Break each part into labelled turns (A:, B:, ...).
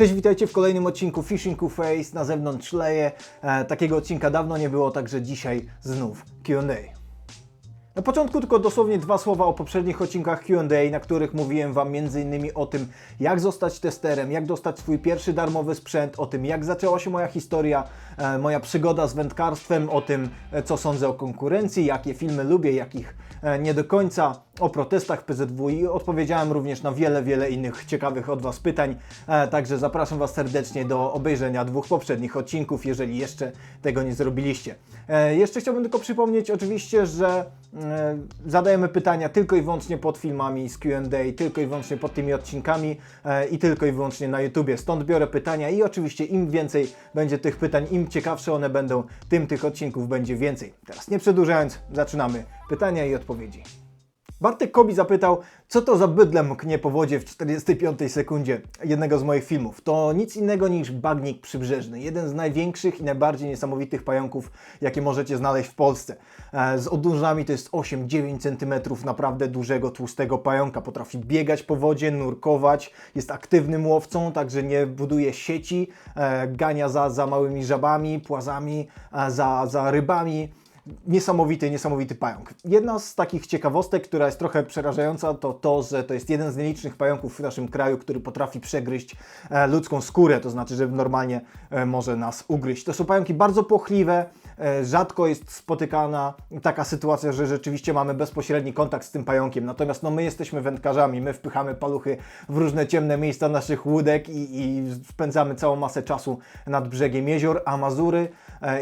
A: Cześć, witajcie w kolejnym odcinku Fishing Face. Na zewnątrz leje. E, takiego odcinka dawno nie było, także dzisiaj znów Q&A. Na początku tylko dosłownie dwa słowa o poprzednich odcinkach Q&A, na których mówiłem Wam m.in. o tym, jak zostać testerem, jak dostać swój pierwszy darmowy sprzęt, o tym, jak zaczęła się moja historia, e, moja przygoda z wędkarstwem, o tym, e, co sądzę o konkurencji, jakie filmy lubię, jakich e, nie do końca, o protestach PZW i odpowiedziałem również na wiele, wiele innych ciekawych od Was pytań. E, Także zapraszam Was serdecznie do obejrzenia dwóch poprzednich odcinków, jeżeli jeszcze tego nie zrobiliście. E, Jeszcze chciałbym tylko przypomnieć oczywiście, że zadajemy pytania tylko i wyłącznie pod filmami z Q&A, tylko i wyłącznie pod tymi odcinkami e, i tylko i wyłącznie na YouTubie. Stąd biorę pytania i oczywiście im więcej będzie tych pytań, im ciekawsze one będą, tym tych odcinków będzie więcej. Teraz nie przedłużając, zaczynamy pytania i odpowiedzi. Bartek Kobi zapytał, co to za bydlę mknie po wodzie w 45 sekundzie jednego z moich filmów. To nic innego niż bagnik przybrzeżny. Jeden z największych i najbardziej niesamowitych pająków, jakie możecie znaleźć w Polsce. E, Z odnóżami to jest 8-9 cm naprawdę dużego, tłustego pająka. Potrafi biegać po wodzie, nurkować, jest aktywnym łowcą, także nie buduje sieci, e, gania za, za małymi żabami, płazami, e, za, za rybami niesamowity, niesamowity pająk. Jedna z takich ciekawostek, która jest trochę przerażająca, to to, że to jest jeden z nielicznych pająków w naszym kraju, który potrafi przegryźć e, ludzką skórę, to znaczy, że normalnie e, może nas ugryźć. To są pająki bardzo płochliwe, e, rzadko jest spotykana taka sytuacja, że rzeczywiście mamy bezpośredni kontakt z tym pająkiem. Natomiast no, my jesteśmy wędkarzami, my wpychamy paluchy w różne ciemne miejsca naszych łódek i, i spędzamy całą masę czasu nad brzegiem jezior, a Mazury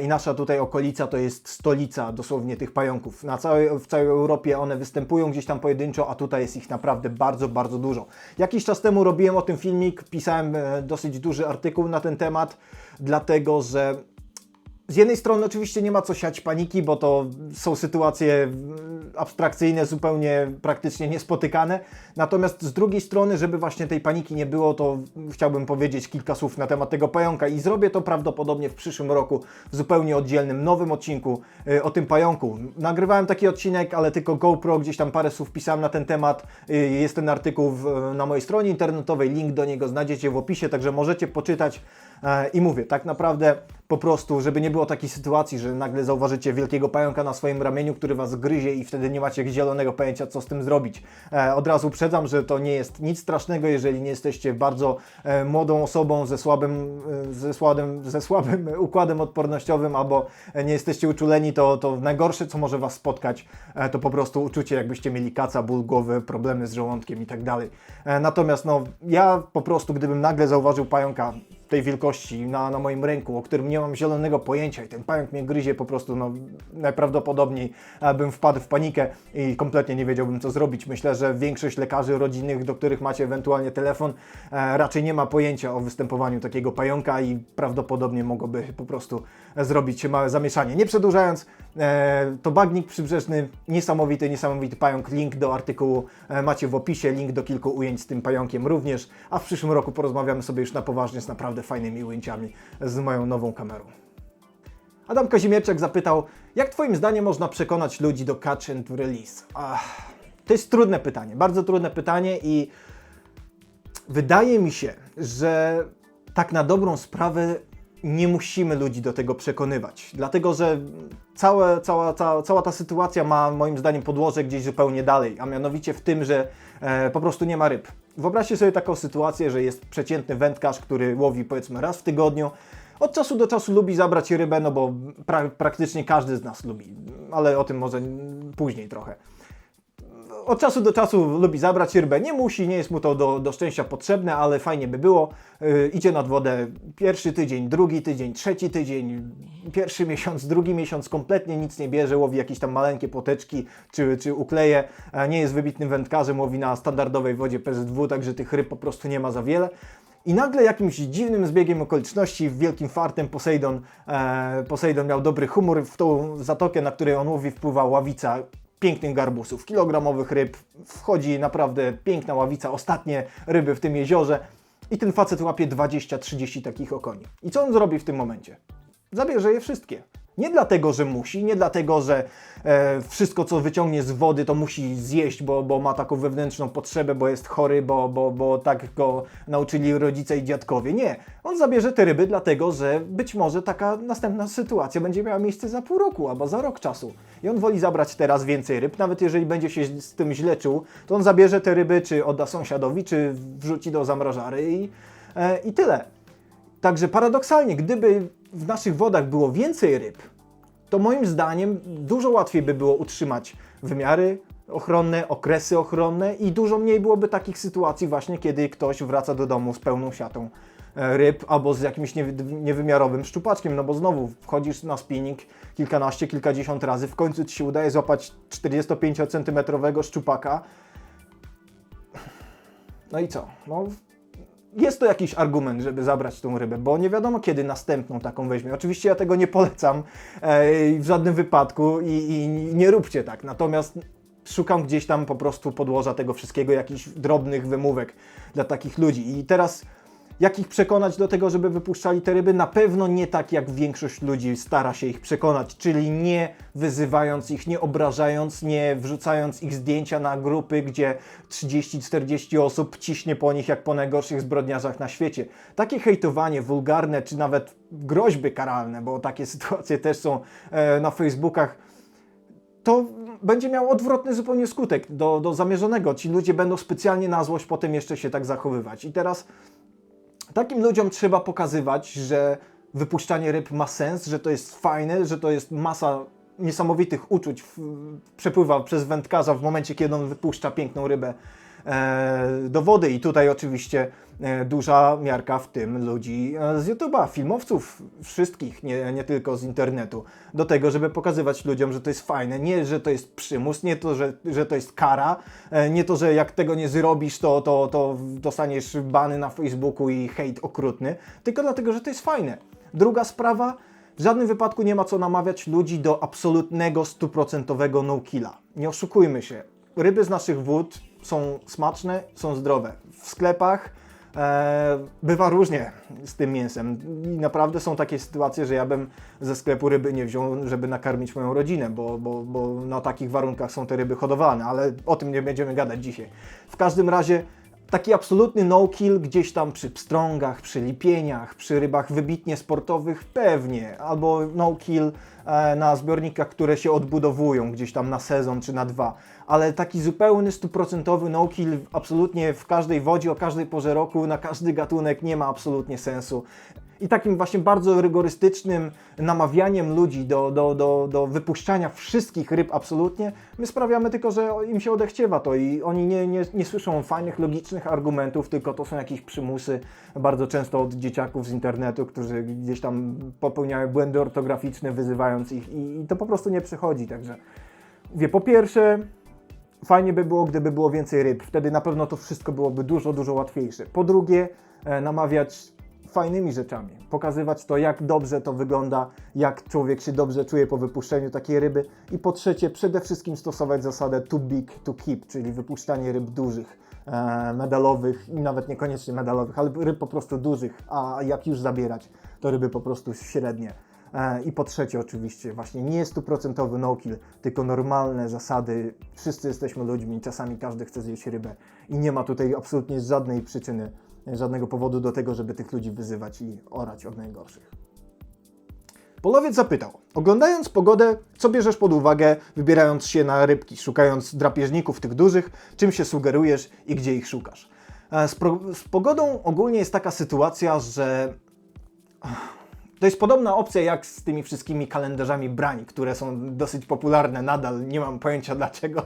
A: i nasza tutaj okolica to jest stolica dosłownie tych pająków. Na całej, w całej Europie one występują gdzieś tam pojedynczo, a tutaj jest ich naprawdę bardzo, bardzo dużo. Jakiś czas temu robiłem o tym filmik, pisałem e, dosyć duży artykuł na ten temat, dlatego że z jednej strony oczywiście nie ma co siać paniki, bo to są sytuacje mm, abstrakcyjne, zupełnie praktycznie niespotykane. Natomiast z drugiej strony, żeby właśnie tej paniki nie było, to chciałbym powiedzieć kilka słów na temat tego pająka i zrobię to prawdopodobnie w przyszłym roku w zupełnie oddzielnym, nowym odcinku y, o tym pająku. Nagrywałem taki odcinek, ale tylko GoPro, gdzieś tam parę słów pisałem na ten temat. Y, Jest ten artykuł na mojej stronie internetowej, link do niego znajdziecie w opisie, także możecie poczytać. E, I mówię, tak naprawdę po prostu, żeby nie było takiej sytuacji, że nagle zauważycie wielkiego pająka na swoim ramieniu, który was gryzie i wtedy nie macie zielonego pojęcia, co z tym zrobić. E, Od razu uprzedzam, że to nie jest nic strasznego, jeżeli nie jesteście bardzo e, młodą osobą ze słabym, ze słabym, ze słabym układem odpornościowym albo nie jesteście uczuleni, to, to najgorsze, co może was spotkać, to po prostu uczucie, jakbyście mieli kaca, ból głowy, problemy z żołądkiem i tak dalej. Natomiast no, ja po prostu, gdybym nagle zauważył pająka tej wielkości na, na moim ręku, o którym nie mam zielonego pojęcia i ten pająk mnie gryzie po prostu, no najprawdopodobniej e, bym wpadł w panikę i kompletnie nie wiedziałbym co zrobić. Myślę, że większość lekarzy rodzinnych, do których macie ewentualnie telefon, e, raczej nie ma pojęcia o występowaniu takiego pająka i prawdopodobnie mogłoby po prostu zrobić małe zamieszanie. Nie przedłużając, e, to bagnik przybrzeżny, niesamowity, niesamowity pająk. Link do artykułu macie w opisie, link do kilku ujęć z tym pająkiem również, a w przyszłym roku porozmawiamy sobie już na poważnie z naprawdę fajnymi ujęciami z moją nową kamerą. Adam Kazimierczak zapytał, jak Twoim zdaniem można przekonać ludzi do catch and release? Ach, to jest trudne pytanie, bardzo trudne pytanie i wydaje mi się, że tak na dobrą sprawę nie musimy ludzi do tego przekonywać, dlatego że całe, cała, cała, cała ta sytuacja ma moim zdaniem podłoże gdzieś zupełnie dalej, a mianowicie w tym, że e, po prostu nie ma ryb. Wyobraźcie sobie taką sytuację, że jest przeciętny wędkarz, który łowi powiedzmy raz w tygodniu, od czasu do czasu lubi zabrać rybę, no bo pra praktycznie każdy z nas lubi, ale o tym może później trochę od czasu do czasu lubi zabrać rybę. Nie musi, nie jest mu to do, do szczęścia potrzebne, ale fajnie by było. Yy, idzie nad wodę pierwszy tydzień, drugi tydzień, trzeci tydzień, pierwszy miesiąc, drugi miesiąc, kompletnie nic nie bierze, łowi jakieś tam maleńkie poteczki czy, czy ukleje. E, Nie jest wybitnym wędkarzem, łowi na standardowej wodzie PZW, także tych ryb po prostu nie ma za wiele. I nagle jakimś dziwnym zbiegiem okoliczności, wielkim fartem Poseidon, e, Poseidon miał dobry humor, w tą zatokę, na której on łowi, wpływa ławica pięknych garbusów, kilogramowych ryb, wchodzi naprawdę piękna ławica, ostatnie ryby w tym jeziorze i ten facet łapie 20-30 takich okoni. I co on zrobi w tym momencie? Zabierze je wszystkie. Nie dlatego, że musi, nie dlatego, że e, wszystko, co wyciągnie z wody, to musi zjeść, bo, bo ma taką wewnętrzną potrzebę, bo jest chory, bo, bo, bo tak go nauczyli rodzice i dziadkowie. Nie. On zabierze te ryby, dlatego że być może taka następna sytuacja będzie miała miejsce za pół roku albo za rok czasu. I on woli zabrać teraz więcej ryb, nawet jeżeli będzie się z tym źle czuł, to on zabierze te ryby, czy odda sąsiadowi, czy wrzuci do zamrażary i, e, i tyle. Także paradoksalnie, gdyby w naszych wodach było więcej ryb, to moim zdaniem dużo łatwiej by było utrzymać wymiary ochronne, okresy ochronne i dużo mniej byłoby takich sytuacji właśnie, kiedy ktoś wraca do domu z pełną siatą e, ryb albo z jakimś niewy- niewymiarowym szczupaczkiem, no bo znowu wchodzisz na spinning kilkanaście, kilkadziesiąt razy, w końcu Ci się udaje złapać 45 cm szczupaka. No i co? No, jest to jakiś argument, żeby zabrać tą rybę, bo nie wiadomo kiedy następną taką weźmie. Oczywiście ja tego nie polecam e, w żadnym wypadku i, i nie róbcie tak. Natomiast szukam gdzieś tam po prostu podłoża tego wszystkiego, jakichś drobnych wymówek dla takich ludzi. I teraz jak ich przekonać do tego, żeby wypuszczali te ryby? Na pewno nie tak, jak większość ludzi stara się ich przekonać, czyli nie wyzywając ich, nie obrażając, nie wrzucając ich zdjęcia na grupy, gdzie 30-40 osób ciśnie po nich jak po najgorszych zbrodniarzach na świecie. Takie hejtowanie wulgarne, czy nawet groźby karalne, bo takie sytuacje też są e, na Facebookach, to będzie miało odwrotny zupełnie skutek do, do zamierzonego. Ci ludzie będą specjalnie na złość potem jeszcze się tak zachowywać. I teraz takim ludziom trzeba pokazywać, że wypuszczanie ryb ma sens, że to jest fajne, że to jest masa niesamowitych uczuć w, przepływa przez wędkarza w momencie, kiedy on wypuszcza piękną rybę e, do wody. I tutaj oczywiście e, duża miarka w tym ludzi e, z YouTube'a, filmowców, wszystkich, nie, nie tylko z internetu, do tego, żeby pokazywać ludziom, że to jest fajne, nie, że to jest przymus, nie to, że, że to jest kara, nie to, że jak tego nie zrobisz, to, to, to dostaniesz bany na Facebooku i hejt okrutny, tylko dlatego, że to jest fajne. Druga sprawa, w żadnym wypadku nie ma co namawiać ludzi do absolutnego, stuprocentowego no-killa. Nie oszukujmy się. Ryby z naszych wód są smaczne, są zdrowe. W sklepach e, bywa różnie z tym mięsem. I naprawdę są takie sytuacje, że ja bym ze sklepu ryby nie wziął, żeby nakarmić moją rodzinę, bo, bo, bo na takich warunkach są te ryby hodowane, ale o tym nie będziemy gadać dzisiaj. W każdym razie taki absolutny no-kill gdzieś tam przy pstrągach, przy lipieniach, przy rybach wybitnie sportowych pewnie, albo no-kill na zbiornikach, które się odbudowują gdzieś tam na sezon czy na dwa, ale taki zupełny, stuprocentowy no-kill absolutnie w każdej wodzie, o każdej porze roku, na każdy gatunek nie ma absolutnie sensu. I takim właśnie bardzo rygorystycznym namawianiem ludzi do, do, do, do wypuszczania wszystkich ryb absolutnie, my sprawiamy tylko, że im się odechciewa to i oni nie, nie, nie słyszą fajnych, logicznych argumentów, tylko to są jakieś przymusy, bardzo często od dzieciaków z internetu, którzy gdzieś tam popełniają błędy ortograficzne, ich i, i to po prostu nie przychodzi, także wie, po pierwsze, fajnie by było, gdyby było więcej ryb. Wtedy na pewno to wszystko byłoby dużo, dużo łatwiejsze. Po drugie, e, namawiać fajnymi rzeczami. Pokazywać to, jak dobrze to wygląda, jak człowiek się dobrze czuje po wypuszczeniu takiej ryby. I po trzecie, przede wszystkim stosować zasadę too big to keep, czyli wypuszczanie ryb dużych, e, medalowych i nawet niekoniecznie medalowych, ale ryb po prostu dużych, a jak już zabierać, to ryby po prostu średnie. E, I po trzecie oczywiście właśnie nie stuprocentowy no-kill, tylko normalne zasady. Wszyscy jesteśmy ludźmi, czasami każdy chce zjeść rybę i nie ma tutaj absolutnie żadnej przyczyny, żadnego powodu do tego, żeby tych ludzi wyzywać i orać od najgorszych. Polowiec zapytał, oglądając pogodę, co bierzesz pod uwagę, wybierając się na rybki, szukając drapieżników tych dużych, czym się sugerujesz i gdzie ich szukasz? E, Z, z pogodą ogólnie jest taka sytuacja, że to jest podobna opcja jak z tymi wszystkimi kalendarzami brań, które są dosyć popularne nadal. Nie mam pojęcia dlaczego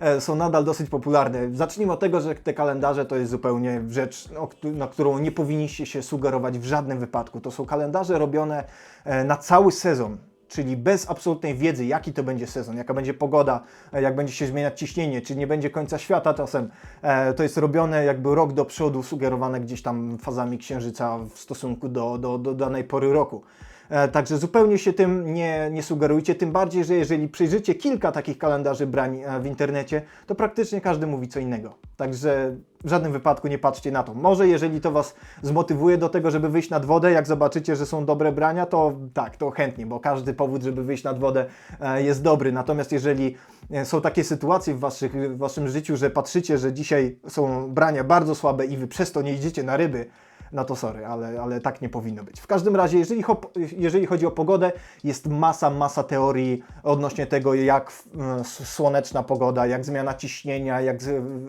A: e, są nadal dosyć popularne. Zacznijmy od tego, że te kalendarze to jest zupełnie rzecz, na którą nie powinniście się sugerować w żadnym wypadku. To są kalendarze robione e, na cały sezon. Czyli bez absolutnej wiedzy, jaki to będzie sezon, jaka będzie pogoda, e, jak będzie się zmieniać ciśnienie, czy nie będzie końca świata czasem. E, to jest robione jakby rok do przodu, sugerowane gdzieś tam fazami księżyca w stosunku do, do, do danej pory roku. E, Także zupełnie się tym nie, nie sugerujcie, tym bardziej, że jeżeli przejrzycie kilka takich kalendarzy brań e, w internecie, to praktycznie każdy mówi co innego. Także w żadnym wypadku nie patrzcie na to. Może jeżeli to Was zmotywuje do tego, żeby wyjść nad wodę, jak zobaczycie, że są dobre brania, to tak, to chętnie, bo każdy powód, żeby wyjść nad wodę e, jest dobry. Natomiast jeżeli są takie sytuacje w, waszych, w Waszym życiu, że patrzycie, że dzisiaj są brania bardzo słabe i Wy przez to nie idziecie na ryby, no to sorry, ale, ale tak nie powinno być. W każdym razie, jeżeli, cho- jeżeli chodzi o pogodę, jest masa, masa teorii odnośnie tego, jak słoneczna pogoda, jak zmiana ciśnienia, jak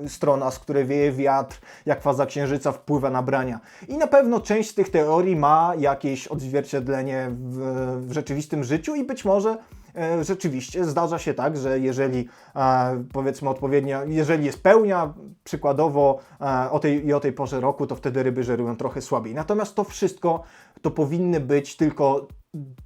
A: strona, z której wieje wiatr, jak faza księżyca wpływa na brania. I na pewno część z tych teorii ma jakieś odzwierciedlenie w, w rzeczywistym życiu i być może rzeczywiście zdarza się tak, że jeżeli e, powiedzmy odpowiednia, jeżeli jest pełnia, przykładowo e, o tej, i o tej porze roku, to wtedy ryby żerują trochę słabiej. Natomiast to wszystko to powinny być tylko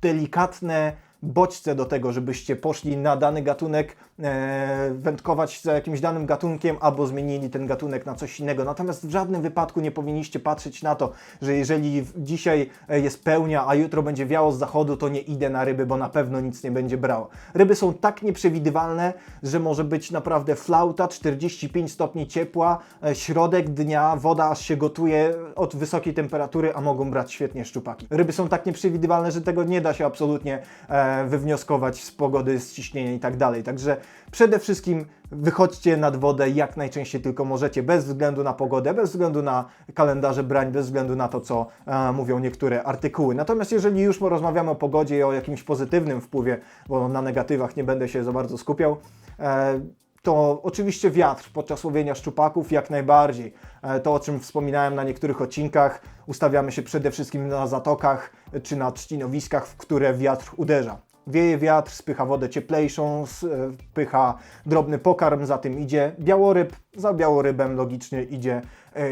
A: delikatne bodźce do tego, żebyście poszli na dany gatunek, e, wędkować za jakimś danym gatunkiem albo zmienili ten gatunek na coś innego. Natomiast w żadnym wypadku nie powinniście patrzeć na to, że jeżeli dzisiaj e, jest pełnia, a jutro będzie wiało z zachodu, to nie idę na ryby, bo na pewno nic nie będzie brało. Ryby są tak nieprzewidywalne, że może być naprawdę flauta, 45 stopni ciepła, e, środek dnia, woda aż się gotuje od wysokiej temperatury, a mogą brać świetnie szczupaki. Ryby są tak nieprzewidywalne, że tego nie da się absolutnie e, wywnioskować z pogody, z ciśnienia i tak dalej. Także przede wszystkim wychodźcie nad wodę jak najczęściej tylko możecie, bez względu na pogodę, bez względu na kalendarze brań, bez względu na to, co e, mówią niektóre artykuły. Natomiast jeżeli już rozmawiamy o pogodzie i o jakimś pozytywnym wpływie, bo na negatywach nie będę się za bardzo skupiał, e, to oczywiście wiatr podczas łowienia szczupaków jak najbardziej. E, To, o czym wspominałem na niektórych odcinkach, ustawiamy się przede wszystkim na zatokach e, czy na trzcinowiskach, w które wiatr uderza. Wieje wiatr, spycha wodę cieplejszą, spycha drobny pokarm, za tym idzie białoryb, za białorybem logicznie idzie, e,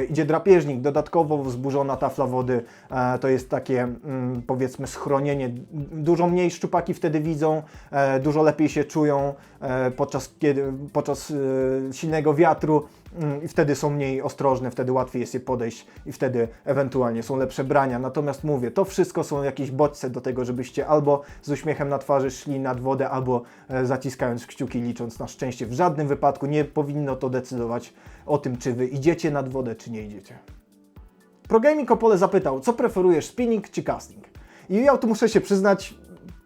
A: idzie drapieżnik. Dodatkowo wzburzona tafla wody e, to jest takie mm, powiedzmy schronienie. Dużo mniej szczupaki wtedy widzą, e, dużo lepiej się czują e, podczas, kiedy, podczas e, silnego wiatru i wtedy są mniej ostrożne, wtedy łatwiej jest je podejść i wtedy ewentualnie są lepsze brania. Natomiast mówię, to wszystko są jakieś bodźce do tego, żebyście albo z uśmiechem na twarzy szli nad wodę, albo e, zaciskając kciuki, licząc na szczęście. W żadnym wypadku nie powinno to decydować o tym, czy wy idziecie nad wodę, czy nie idziecie. ProGaming Opole zapytał, co preferujesz, spinning czy casting? I ja tu muszę się przyznać,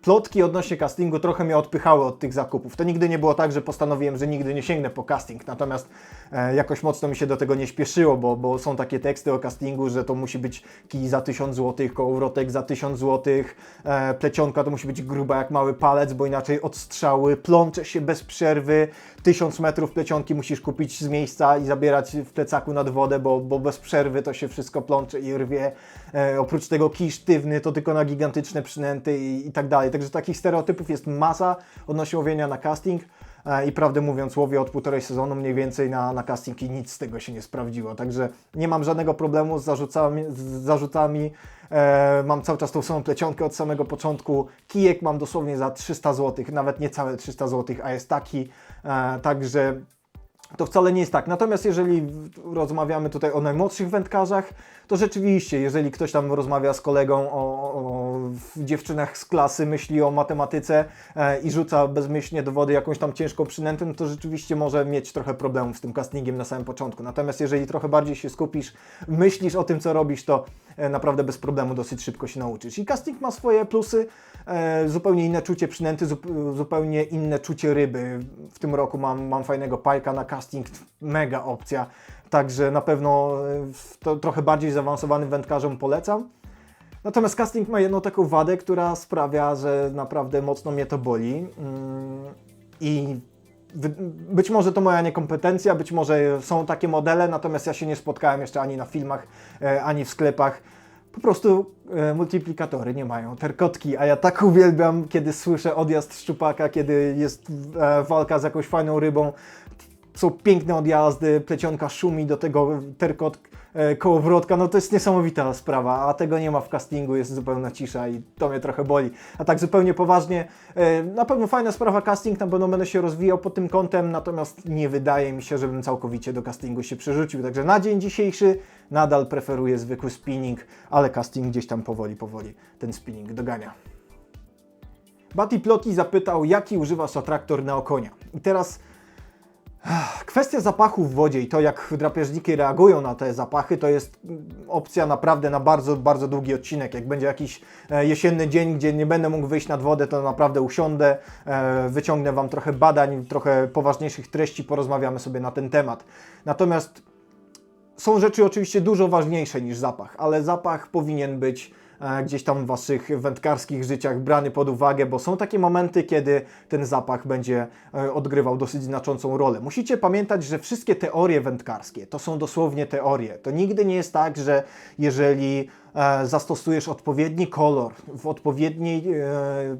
A: plotki odnośnie castingu trochę mnie odpychały od tych zakupów. To nigdy nie było tak, że postanowiłem, że nigdy nie sięgnę po casting, natomiast e, jakoś mocno mi się do tego nie śpieszyło, bo, bo są takie teksty o castingu, że to musi być kij za 1000 zł, kołowrotek za 1000 zł, e, plecionka to musi być gruba jak mały palec, bo inaczej odstrzały, plącze się bez przerwy, 1000 metrów plecionki musisz kupić z miejsca i zabierać w plecaku nad wodę, bo, bo bez przerwy to się wszystko plącze i rwie. E, oprócz tego kij sztywny to tylko na gigantyczne przynęty i, i tak dalej. Także takich stereotypów jest masa odnośnie łowienia na casting. E, I prawdę mówiąc, łowię od półtorej sezonu mniej więcej na, na casting i nic z tego się nie sprawdziło. Także nie mam żadnego problemu z zarzutami. Z zarzutami. E, mam cały czas tą samą plecionkę od samego początku. Kijek mam dosłownie za 300 zł, nawet niecałe 300 zł, a jest taki. E, także to wcale nie jest tak. Natomiast jeżeli rozmawiamy tutaj o najmłodszych wędkarzach, to rzeczywiście, jeżeli ktoś tam rozmawia z kolegą o, o dziewczynach z klasy, myśli o matematyce e, i rzuca bezmyślnie do wody jakąś tam ciężką przynętę, to rzeczywiście może mieć trochę problemów z tym castingiem na samym początku. Natomiast jeżeli trochę bardziej się skupisz, myślisz o tym, co robisz, to naprawdę bez problemu dosyć szybko się nauczysz. I casting ma swoje plusy, e, zupełnie inne czucie przynęty, zup- zupełnie inne czucie ryby. W tym roku mam, mam fajnego pajka na casting, mega opcja. Także na pewno e, to trochę bardziej zaawansowanym wędkarzom polecam. Natomiast casting ma jedną taką wadę, która sprawia, że naprawdę mocno mnie to boli. Mm, I być może to moja niekompetencja, być może są takie modele, natomiast ja się nie spotkałem jeszcze ani na filmach, e, ani w sklepach. Po prostu e, multiplikatory nie mają terkotki, a ja tak uwielbiam, kiedy słyszę odjazd szczupaka, kiedy jest e, walka z jakąś fajną rybą. Są piękne odjazdy, plecionka szumi, do tego terkot kołowrotka, no to jest niesamowita sprawa, a tego nie ma w castingu, jest zupełna cisza i to mnie trochę boli. A tak zupełnie poważnie, e, na pewno fajna sprawa casting, na pewno będę się rozwijał pod tym kątem, natomiast nie wydaje mi się, żebym całkowicie do castingu się przerzucił. Także na dzień dzisiejszy nadal preferuję zwykły spinning, ale casting gdzieś tam powoli, powoli ten spinning dogania. Bati Ploti zapytał, jaki używasz atraktor na okonia. I teraz kwestia zapachu w wodzie i to, jak drapieżniki reagują na te zapachy, to jest mm, opcja naprawdę na bardzo, bardzo długi odcinek. Jak będzie jakiś e, jesienny dzień, gdzie nie będę mógł wyjść nad wodę, to naprawdę usiądę, e, wyciągnę Wam trochę badań, trochę poważniejszych treści, porozmawiamy sobie na ten temat. Natomiast są rzeczy oczywiście dużo ważniejsze niż zapach, ale zapach powinien być gdzieś tam w Waszych wędkarskich życiach brany pod uwagę, bo są takie momenty, kiedy ten zapach będzie e, odgrywał dosyć znaczącą rolę. Musicie pamiętać, że wszystkie teorie wędkarskie to są dosłownie teorie. To nigdy nie jest tak, że jeżeli e, zastosujesz odpowiedni kolor w odpowiedniej e,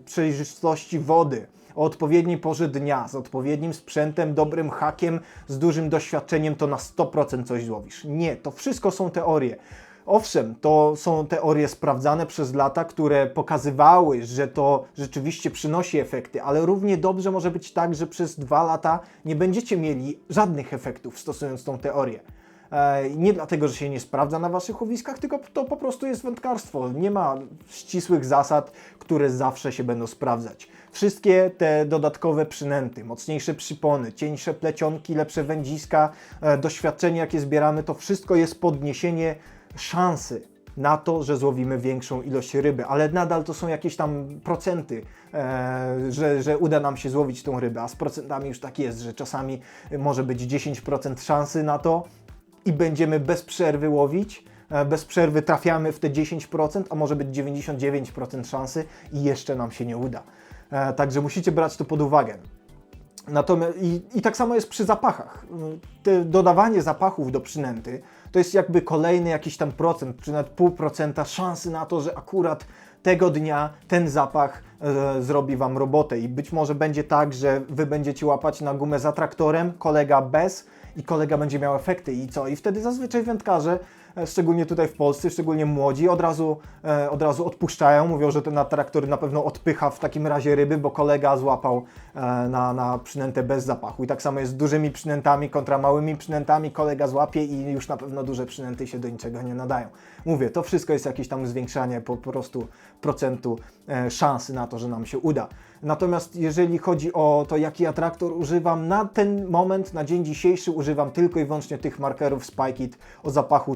A: przejrzystości wody, o odpowiedniej porze dnia, z odpowiednim sprzętem, dobrym hakiem, z dużym doświadczeniem, to na 100% coś złowisz. Nie, to wszystko są teorie. Owszem, to są teorie sprawdzane przez lata, które pokazywały, że to rzeczywiście przynosi efekty, ale równie dobrze może być tak, że przez dwa lata nie będziecie mieli żadnych efektów stosując tą teorię. E, Nie dlatego, że się nie sprawdza na waszych łowiskach, tylko to po prostu jest wędkarstwo. Nie ma ścisłych zasad, które zawsze się będą sprawdzać. Wszystkie te dodatkowe przynęty, mocniejsze przypony, cieńsze plecionki, lepsze wędziska, e, doświadczenie jakie zbieramy, to wszystko jest podniesienie szansy na to, że złowimy większą ilość ryby, ale nadal to są jakieś tam procenty, e, że, że uda nam się złowić tą rybę, a z procentami już tak jest, że czasami może być 10% szansy na to i będziemy bez przerwy łowić, e, bez przerwy trafiamy w te 10%, a może być 99% szansy i jeszcze nam się nie uda. E, Także musicie brać to pod uwagę. Natomiast i, i tak samo jest przy zapachach. Te dodawanie zapachów do przynęty to jest jakby kolejny jakiś tam procent, czy nawet pół procenta szansy na to, że akurat tego dnia ten zapach e, zrobi Wam robotę. I być może będzie tak, że Wy będziecie łapać na gumę za traktorem, kolega bez i kolega będzie miał efekty. I co? I wtedy zazwyczaj wędkarze, szczególnie tutaj w Polsce, szczególnie młodzi, od razu, e, od razu odpuszczają. Mówią, że ten traktor na pewno odpycha w takim razie ryby, bo kolega złapał e, na, na przynętę bez zapachu. I tak samo jest z dużymi przynętami kontra małymi przynętami. Kolega złapie i już na pewno duże przynęty się do niczego nie nadają. Mówię, to wszystko jest jakieś tam zwiększanie po prostu procentu e, szansy na to, że nam się uda. Natomiast jeżeli chodzi o to, jaki atraktor używam, na ten moment, na dzień dzisiejszy używam tylko i wyłącznie tych markerów Spikeit o zapachu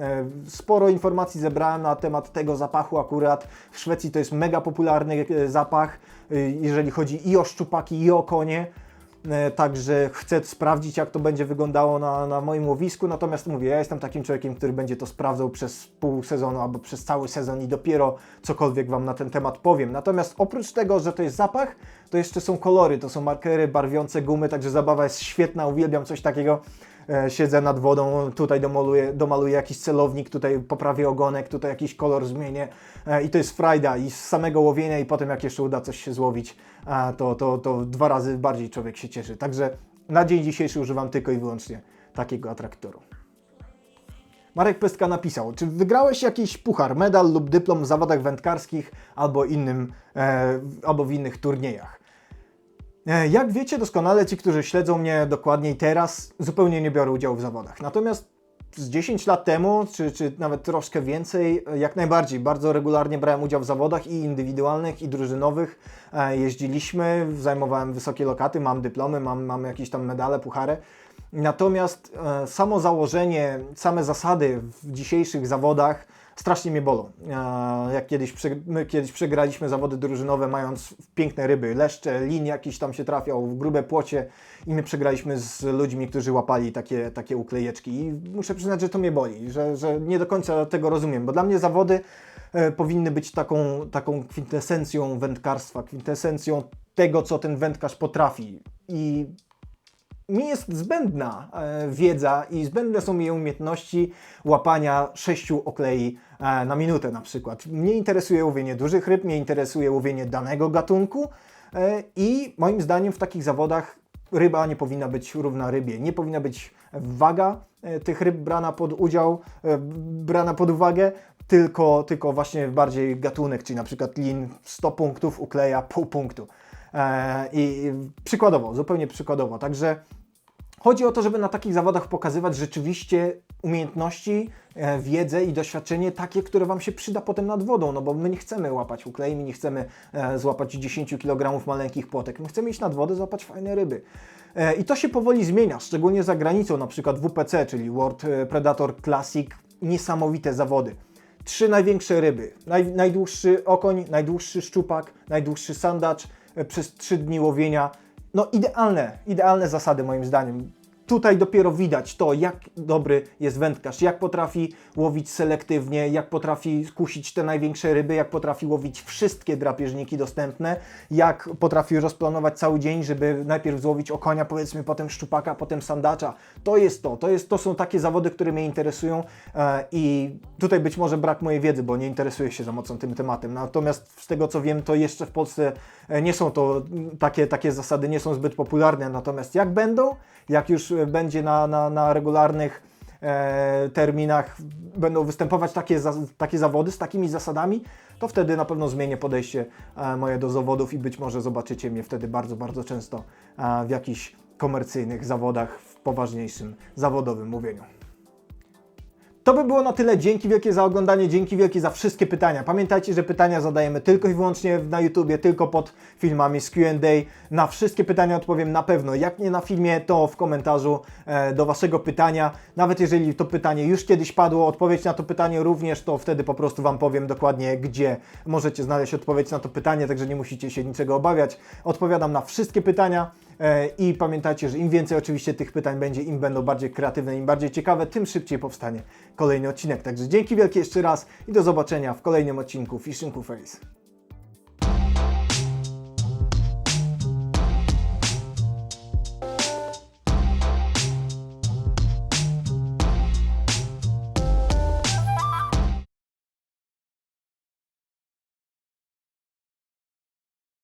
A: E, Sporo informacji zebrałem na temat tego zapachu akurat. W Szwecji to jest mega popularny e, zapach, e, jeżeli chodzi i o szczupaki, i o konie. Także chcę sprawdzić, jak to będzie wyglądało na, na moim łowisku. Natomiast mówię, ja jestem takim człowiekiem, który będzie to sprawdzał przez pół sezonu albo przez cały sezon i dopiero cokolwiek Wam na ten temat powiem. Natomiast oprócz tego, że to jest zapach, to jeszcze są kolory, to są markery barwiące gumy, także zabawa jest świetna, uwielbiam coś takiego. E, Siedzę nad wodą, tutaj domaluję, domaluję jakiś celownik, tutaj poprawię ogonek, tutaj jakiś kolor zmienię e, i to jest frajda i z samego łowienia i potem jak jeszcze uda coś się złowić, to, to, to dwa razy bardziej człowiek się cieszy. Także na dzień dzisiejszy używam tylko i wyłącznie takiego atraktoru. Marek Pestka napisał, czy wygrałeś jakiś puchar, medal lub dyplom w zawodach wędkarskich albo, innym, e, albo w innych turniejach? E, Jak wiecie doskonale, ci, którzy śledzą mnie dokładniej teraz, zupełnie nie biorą udziału w zawodach. Natomiast z 10 lat temu, czy, czy nawet troszkę więcej, e, jak najbardziej, bardzo regularnie brałem udział w zawodach i indywidualnych, i drużynowych. E, Jeździliśmy, zajmowałem wysokie lokaty, mam dyplomy, mam, mam jakieś tam medale, puchary. Natomiast samo założenie, same zasady w dzisiejszych zawodach strasznie mnie bolą. E, Jak kiedyś, kiedyś przegraliśmy zawody drużynowe, mając piękne ryby, leszcze, lin jakiś tam się trafiał, w grube płocie i my przegraliśmy z ludźmi, którzy łapali takie, takie uklejeczki. I muszę przyznać, że to mnie boli, że, że nie do końca tego rozumiem, bo dla mnie zawody e, powinny być taką, taką kwintesencją wędkarstwa, kwintesencją tego, co ten wędkarz potrafi. I mi jest zbędna e, wiedza i zbędne są mi umiejętności łapania sześciu oklei e, na minutę na przykład. Mnie interesuje łowienie dużych ryb, mnie interesuje łowienie danego gatunku e, i moim zdaniem w takich zawodach ryba nie powinna być równa rybie. Nie powinna być waga tych ryb brana pod udział, brana pod uwagę, tylko, tylko właśnie bardziej gatunek, czyli na przykład lin 100 punktów, ukleja pół punktu. I przykładowo, zupełnie przykładowo. Także Chodzi o to, żeby na takich zawodach pokazywać rzeczywiście umiejętności, e, wiedzę i doświadczenie takie, które Wam się przyda potem nad wodą, no bo my nie chcemy łapać uklei, my nie chcemy e, złapać 10 kg maleńkich płotek, my chcemy iść nad wodę, złapać fajne ryby. E, I to się powoli zmienia, szczególnie za granicą, na przykład WPC, czyli World Predator Classic, niesamowite zawody. Trzy największe ryby, Naj, najdłuższy okoń, najdłuższy szczupak, najdłuższy sandacz przez trzy dni łowienia. No idealne, idealne zasady moim zdaniem. Tutaj dopiero widać to, jak dobry jest wędkarz, jak potrafi łowić selektywnie, jak potrafi skusić te największe ryby, jak potrafi łowić wszystkie drapieżniki dostępne, jak potrafi rozplanować cały dzień, żeby najpierw złowić okonia, powiedzmy, potem szczupaka, potem sandacza. To jest to, to, jest, to są takie zawody, które mnie interesują e, i tutaj być może brak mojej wiedzy, bo nie interesuję się za mocno tym tematem. Natomiast z tego co wiem, to jeszcze w Polsce e, nie są to takie, takie zasady, nie są zbyt popularne. Natomiast jak będą, jak już e, będzie na, na, na regularnych e, terminach będą występować takie, takie zawody z takimi zasadami, to wtedy na pewno zmienię podejście e, moje do zawodów i być może zobaczycie mnie wtedy bardzo, bardzo często e, w jakichś komercyjnych zawodach w poważniejszym zawodowym mówieniu. To by było na tyle. Dzięki wielkie za oglądanie, dzięki wielkie za wszystkie pytania. Pamiętajcie, że pytania zadajemy tylko i wyłącznie na YouTubie, tylko pod filmami z Q&A. Na wszystkie pytania odpowiem na pewno. Jak nie na filmie, to w komentarzu e, do Waszego pytania. Nawet jeżeli to pytanie już kiedyś padło, odpowiedź na to pytanie również, to wtedy po prostu Wam powiem dokładnie, gdzie możecie znaleźć odpowiedź na to pytanie, także nie musicie się niczego obawiać. Odpowiadam na wszystkie pytania. E, I pamiętajcie, że im więcej oczywiście tych pytań będzie, im będą bardziej kreatywne, im bardziej ciekawe, tym szybciej powstanie kolejny odcinek. Także dzięki wielkie jeszcze raz i do zobaczenia w kolejnym odcinku Fishing Face.